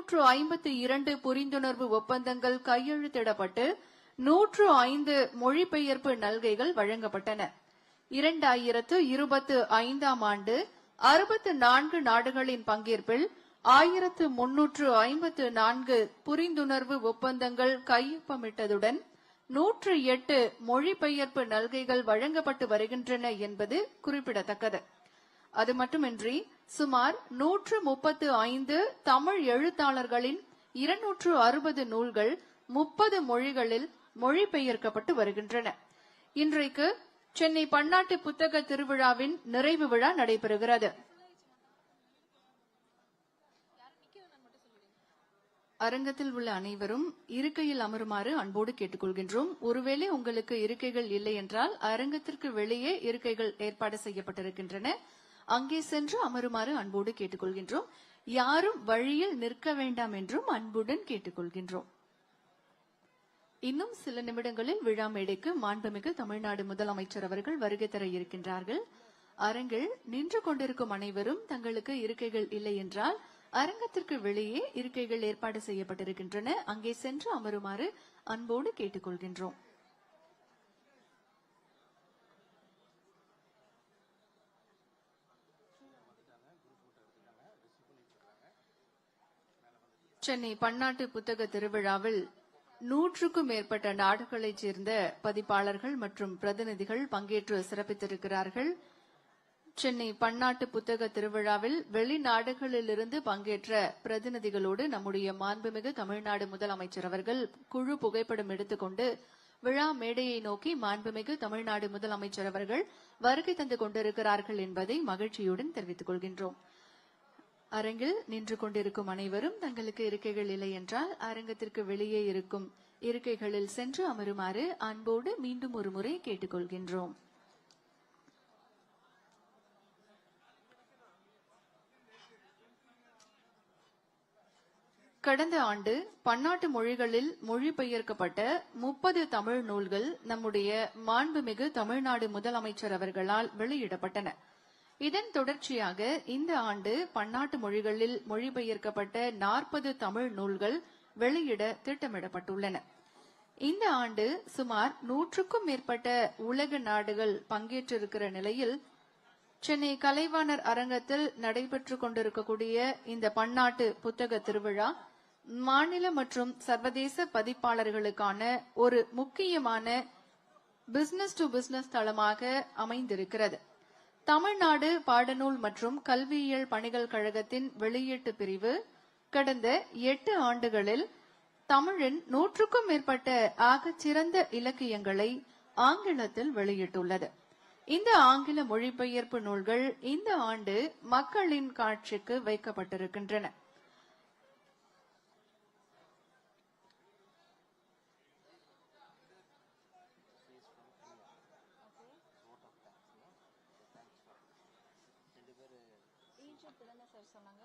இருநூற்று ஐம்பத்தி இரண்டு புரிந்துணர்வு ஒப்பந்தங்கள் கையெழுத்திடப்பட்டு நூற்று ஐந்து மொழிபெயர்ப்பு நல்கைகள் வழங்கப்பட்டன. இரண்டாயிரத்து இருபத்து ஐந்தாம் ஆண்டு அறுபத்து நான்கு நாடுகளின் பங்கேற்பில் ஆயிரத்து முன்னூற்று ஐம்பத்து நான்கு புரிந்துணர்வு ஒப்பந்தங்கள் கையொப்பமிட்டதுடன் நூற்று எட்டு மொழிபெயர்ப்பு நல்கைகள் வழங்கப்பட்டு வருகின்றன என்பது குறிப்பிடத்தக்கது. அது மட்டுமின்றி சுமார் நூற்று முப்பத்து ஐந்து தமிழ் எழுத்தாளர்களின் இருநூற்று அறுபது நூல்கள் முப்பது மொழிகளில் மொழிபெயர்க்கப்பட்டு வருகின்றன. இன்றைக்கு சென்னை பன்னாட்டு புத்தக திருவிழாவின் நிறைவு விழா நடைபெறுகிறது. அரங்கத்தில் உள்ள அனைவரும் இருக்கையில் அமருமாறு அன்போடு கேட்டுக்கொள்கின்றோம். ஒருவேளை உங்களுக்கு இருக்கைகள் இல்லை என்றால் அரங்கத்திற்கு வெளியே இருக்கைகள் ஏற்பாடு செய்யப்பட்டிருக்கின்றன. அங்கே சென்று அமருமாறு அன்போடு கேட்டுக்கொள்கின்றோம். யாரும் வழியில் நிற்க வேண்டாம் என்றும் அன்புடன் கேட்டுக்கொள்கின்றோம். இன்னும் சில நிமிடங்களில் விழா மேடைக்கு மாண்புமிகு தமிழ்நாடு முதலமைச்சர் அவர்கள் வருகை தர இருக்கின்றார்கள். அரங்கில் நின்று கொண்டிருக்கும் அனைவரும் தங்களுக்கு இருக்கைகள் இல்லை என்றால் அரங்கத்திற்கு வெளியே இருக்கைகள் ஏற்பாடு செய்யப்பட்டிருக்கின்றன. அங்கே சென்று அமருமாறு அன்போடு கேட்டுக்கொள்கின்றோம். சென்னை பன்னாட்டு புத்தக திருவிழாவில் நூற்றுக்கும் மேற்பட்ட நாடுகளைச் சேர்ந்த பதிப்பாளர்கள் மற்றும் பிரதிநிதிகள் பங்கேற்று சிறப்பித்திருக்கிறார்கள். சென்னை பன்னாட்டு புத்தக திருவிழாவில் வெளிநாடுகளிலிருந்து பங்கேற்ற பிரதிநிதிகளோடு நம்முடைய மாண்புமிகு தமிழ்நாடு முதலமைச்சர் அவர்கள் குழு புகைப்படம் எடுத்துக்கொண்டு விழா மேடையை நோக்கி மாண்புமிகு தமிழ்நாடு முதலமைச்சர் அவர்கள் வருகை தந்து கொண்டிருக்கிறார்கள் என்பதை மகிழ்ச்சியுடன் தெரிவித்துக் கொள்கின்றோம். அரங்கில் நின்று கொண்டிருக்கும் அனைவரும் தங்களுக்கு இருக்கைகள் இல்லை என்றால் அரங்கத்திற்கு வெளியே இருக்கும் இருக்கைகளில் சென்று அமருமாறு அன்போடு மீண்டும் ஒரு முறை கேட்டுக்கொள்கின்றோம். கடந்த ஆண்டு பன்னாட்டு மொழிகளில் மொழிபெயர்க்கப்பட்ட முப்பது தமிழ் நூல்கள் நம்முடைய மாண்புமிகு தமிழ்நாடு முதலமைச்சர் அவர்களால் வெளியிடப்பட்டன. இதன் தொடர்ச்சியாக இந்த ஆண்டு பன்னாட்டு மொழிகளில் மொழிபெயர்க்கப்பட்ட நாற்பது தமிழ் நூல்கள் வெளியிட திட்டமிடப்பட்டுள்ளன. இந்த ஆண்டு சுமார் நூற்றுக்கும் மேற்பட்ட உலக நாடுகள் பங்கேற்றிருக்கிற நிலையில் சென்னை கலைவாணர் அரங்கத்தில் நடைபெற்றுக் கொண்டிருக்கக்கூடிய இந்த பன்னாட்டு புத்தக திருவிழா மாநில மற்றும் சர்வதேச பதிப்பாளர்களுக்கான ஒரு முக்கியமான பிசினஸ் டு பிசினஸ் தளமாக அமைந்திருக்கிறது. தமிழ்நாடு பாடநூல் மற்றும் கல்வியியல் பணிகள் கழகத்தின் வெளியீட்டு பிரிவு கடந்த எட்டு ஆண்டுகளில் தமிழின் நூற்றுக்கும் மேற்பட்ட ஆகச்சிறந்த இலக்கியங்களை ஆங்கிலத்தில் வெளியிட்டுள்ளது. இந்த ஆங்கில மொழிபெயர்ப்பு நூல்கள் இந்த ஆண்டு மக்களின் காட்சிக்கு வைக்கப்பட்டிருக்கின்றன. ஈஜிப்ட் தானே சார் சொன்னாங்க